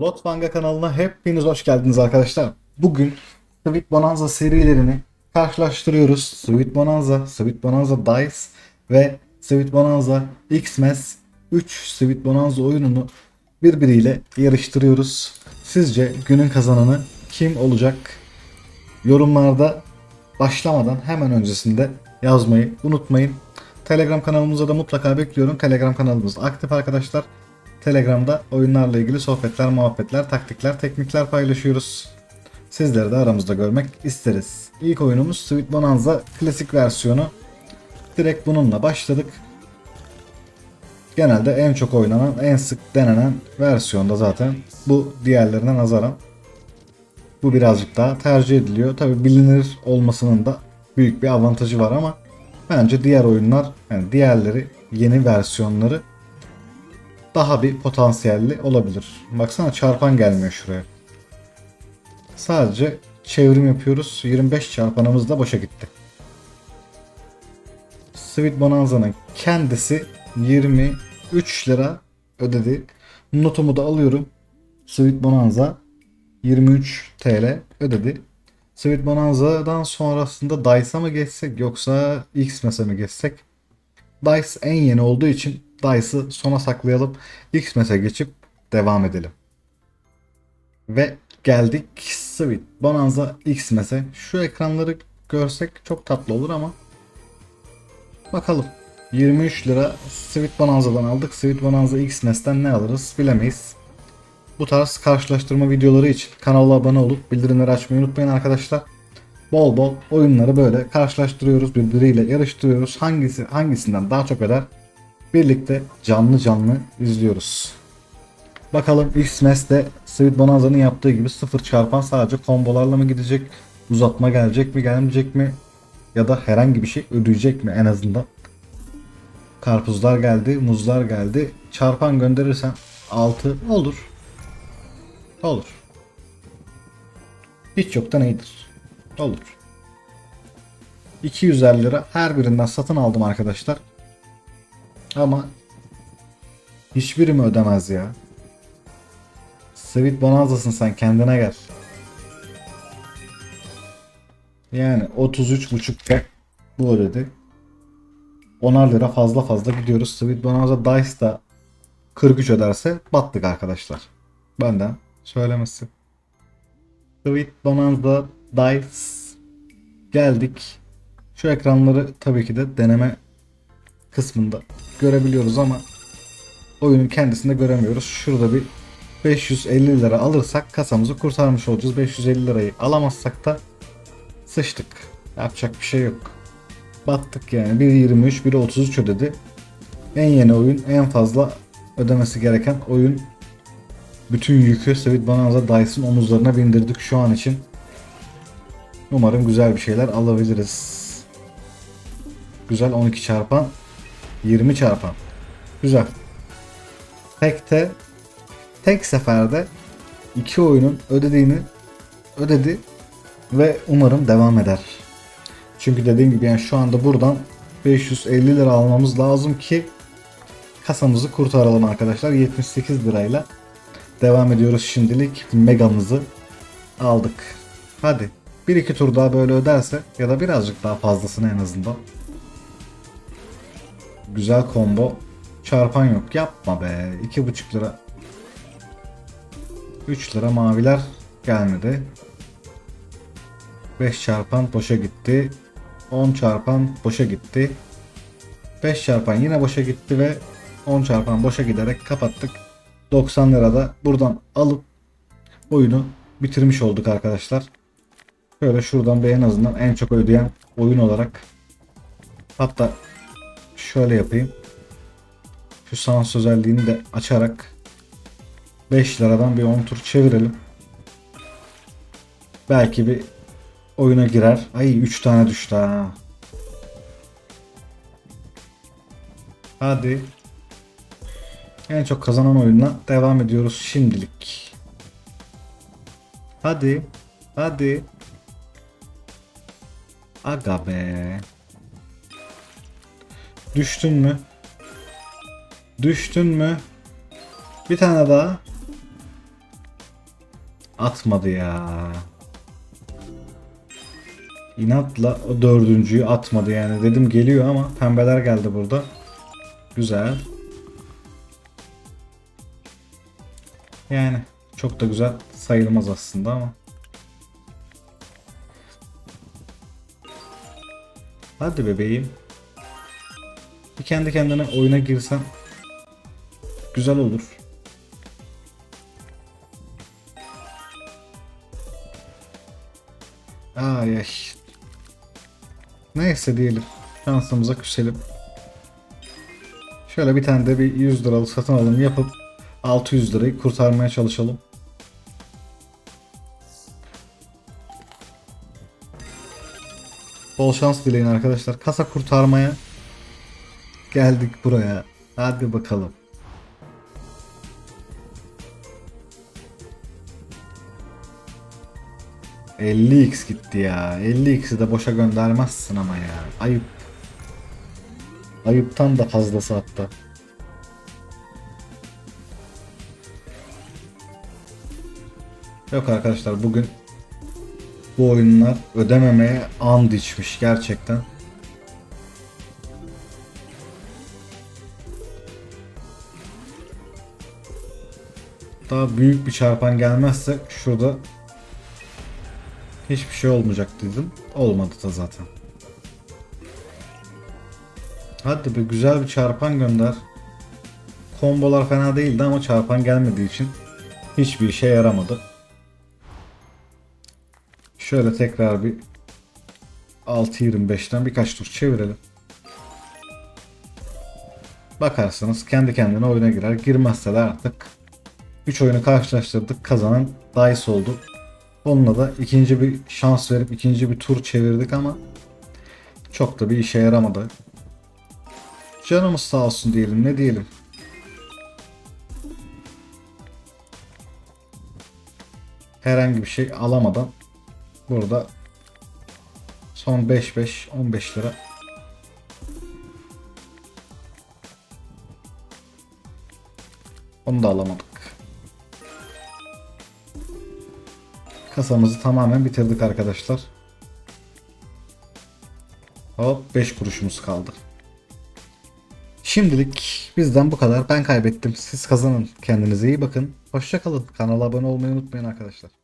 Lotfanga kanalına hepiniz hoş geldiniz arkadaşlar. Bugün Sweet Bonanza serilerini karşılaştırıyoruz. Sweet Bonanza, Sweet Bonanza Dice ve Sweet Bonanza Xmas 3 Sweet Bonanza oyununu birbiriyle yarıştırıyoruz. Sizce günün kazananı kim olacak? Yorumlarda başlamadan hemen öncesinde yazmayı unutmayın. Telegram kanalımıza da mutlaka bekliyorum. Telegram kanalımız aktif arkadaşlar. Telegram'da oyunlarla ilgili sohbetler, muhabbetler, taktikler, teknikler paylaşıyoruz. Sizleri de aramızda görmek isteriz. İlk oyunumuz Sweet Bonanza klasik versiyonu. Direkt bununla başladık. Genelde en çok oynanan, en sık denenen versiyonda zaten bu diğerlerine nazaran. Bu birazcık daha tercih ediliyor. Tabi bilinir olmasının da büyük bir avantajı var ama bence diğer oyunlar, yani diğerleri, yeni versiyonları daha bir potansiyelli olabilir. Baksana çarpan gelmiyor şuraya. Sadece çevrim yapıyoruz. 25 çarpanımız da boşa gitti. Sweet Bonanza'nın kendisi 23 lira ödedi. Notumu da alıyorum. Sweet Bonanza 23 TL ödedi. Sweet Bonanza'dan sonrasında Dice'a mı geçsek yoksa Xmas'e mi geçsek? Dice en yeni olduğu için Dice'ı sona saklayalım. Xmas'e geçip devam edelim. Ve geldik Sweet Bonanza Xmas'e. Şu ekranları görsek çok tatlı olur ama bakalım. 23 lira Sweet Bonanza'dan aldık. Sweet Bonanza Xmas'ten ne alırız bilemeyiz. Bu tarz karşılaştırma videoları için kanala abone olup bildirimleri açmayı unutmayın arkadaşlar. Bol bol oyunları böyle karşılaştırıyoruz, birbiriyle yarıştırıyoruz. Hangisi hangisinden daha çok eder? Birlikte canlı canlı izliyoruz. Bakalım X-Mes'te Sweet Bonanza'nın yaptığı gibi sıfır çarpan sadece kombolarla mı gidecek? Uzatma gelecek mi gelmeyecek mi? Ya da herhangi bir şey ödeyecek mi en azından? Karpuzlar geldi, muzlar geldi. Çarpan gönderirsen 6 olur. Olur. Hiç yoktan iyidir. Olur. 250 lira her birinden satın aldım arkadaşlar. Ama hiçbiri mi ödemez ya? Sweet Bonanza'sın sen kendine gel. Yani 33.5'ta bu ödedi. 10'ar lira fazla fazla gidiyoruz. Sweet Bonanza Dice da 43 öderse battık arkadaşlar. Benden söylemesi. Sweet Bonanza Dice geldik. Şu ekranları tabii ki de deneme kısmında görebiliyoruz ama oyunun kendisinde göremiyoruz. Şurada bir 550 lira alırsak kasamızı kurtarmış olacağız. 550 lirayı alamazsak da sıçtık. Yapacak bir şey yok. Battık yani. Biri 23, biri 33 ödedi. En yeni oyun, en fazla ödemesi gereken oyun. Bütün yükü Sweet Bonanza Dice'ın omuzlarına bindirdik şu an için. Umarım güzel bir şeyler alabiliriz. Güzel 12 çarpan 20 çarpan. Güzel. Tekte tek seferde iki oyunun ödediğini ödedi ve umarım devam eder. Çünkü dediğim gibi yani şu anda buradan 550 lira almamız lazım ki kasamızı kurtaralım arkadaşlar. 78 lirayla devam ediyoruz şimdilik. Megamızı aldık. Hadi bir iki tur daha böyle öderse ya da birazcık daha fazlasını en azından Güzel combo. Çarpan yok. Yapma be. 2,5 lira. 3 lira maviler gelmedi. 5 çarpan boşa gitti. 10 çarpan boşa gitti. 5 çarpan yine boşa gitti ve 10 çarpan boşa giderek kapattık. 90 lirada buradan alıp oyunu bitirmiş olduk arkadaşlar. Şöyle şuradan bir en azından en çok ödeyen oyun olarak hatta şöyle yapayım. Şu sans özelliğini de açarak 5 liradan bir 10 tur çevirelim. Belki bir oyuna girer. Ay 3 tane düştü ha. Hadi. En çok kazanan oyunla devam ediyoruz şimdilik. Hadi. Hadi. Aga be. Düştün mü? Düştün mü? Bir tane daha. Atmadı ya. İnatla o dördüncüyü atmadı yani. Dedim geliyor ama pembeler geldi burada. Güzel. Yani çok da güzel sayılmaz aslında ama. Hadi bebeğim. Bir kendi kendine oyuna girsen güzel olur. Ay ay. Neyse diyelim. Şansımıza küselim. Şöyle bir tane de bir 100 liralık satın alım yapıp 600 lirayı kurtarmaya çalışalım. Bol şans dileyin arkadaşlar. Kasa kurtarmaya geldik buraya. Hadi bakalım. ...50x gitti ya. 50x'i de boşa göndermezsin ama ya. Ayıp. Ayıptan da fazlası hatta. Yok arkadaşlar bugün bu oyunlar ödememeye and içmiş gerçekten. Daha büyük bir çarpan gelmezse şurada hiçbir şey olmayacak dedim. Olmadı da zaten. Hadi be güzel bir çarpan gönder. Kombolar fena değildi ama çarpan gelmediği için hiçbir işe yaramadı. Şöyle tekrar bir 6.25'ten birkaç tur çevirelim. Bakarsanız kendi kendine oyuna girer. Girmezse de artık 3 oyunu karşılaştırdık. Kazanan Dice oldu. Onunla da ikinci bir şans verip ikinci bir tur çevirdik ama çok da bir işe yaramadı. Canımız sağ olsun diyelim ne diyelim. Herhangi bir şey alamadan burada son 5-5 15 lira Onu da alamadık. Kasamızı tamamen bitirdik arkadaşlar. Hop 5 kuruşumuz kaldı. Şimdilik bizden bu kadar. Ben kaybettim. Siz kazanın. Kendinize iyi bakın. Hoşçakalın. Kanala abone olmayı unutmayın arkadaşlar.